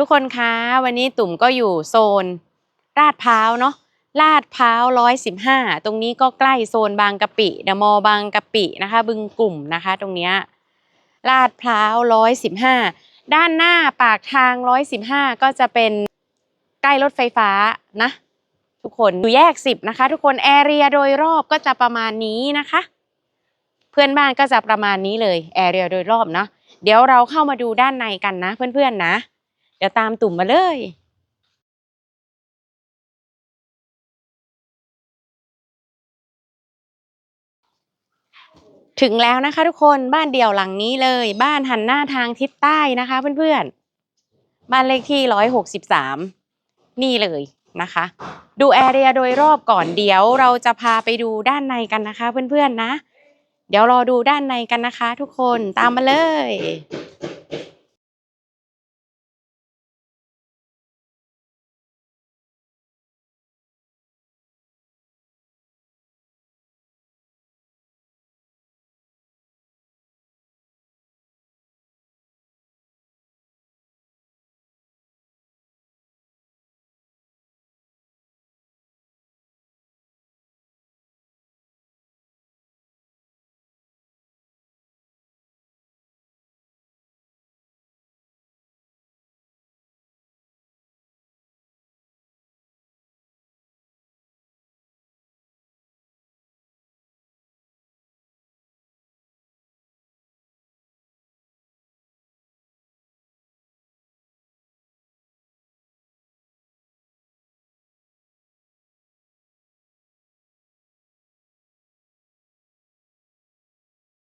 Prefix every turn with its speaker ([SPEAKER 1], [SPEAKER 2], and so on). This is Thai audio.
[SPEAKER 1] ทุกคนคะวันนี้ตุ่มก็อยู่โซนลาดพร้าวเนาะลาดพร้าวร้อยสิบห้าตรงนี้ก็ใกล้โซนบางกะปิเดอะมอลล์บางกะปินะคะ บึงกลุ่มนะคะ ตรงเนี้ยลาดพร้าวร้อยสิบห้าด้านหน้าปากทางร้อยสิบห้าก็จะเป็นใกล้รถไฟฟ้านะ ทุกคนอยู่แยกสิบนะคะ ทุกคนแอเรียโดยรอบก็จะประมาณนี้นะคะ เพื่อนบ้านก็จะประมาณนี้เลยแอเรียโดยรอบเนาะเดี๋ยวเราเข้ามาดูด้านในกันนะ เพื่อนๆนะ เดี๋ยวตามตุ่มมาเลยถึงแล้วนะคะทุกคนบ้านเดี่ยวหลังนี้เลย บ้านหันหน้าทางทิศใต้นะคะเพื่อนๆ บ้านเลขที่ร้อยหกสิบสามนี่เลยนะคะ ดูแอเรียโดยรอบก่อนเดี๋ยวเราจะพาไปดูด้านในกันนะคะเพื่อนๆนะ เดี๋ยวรอดูด้านในกันนะคะทุกคนตามมาเลย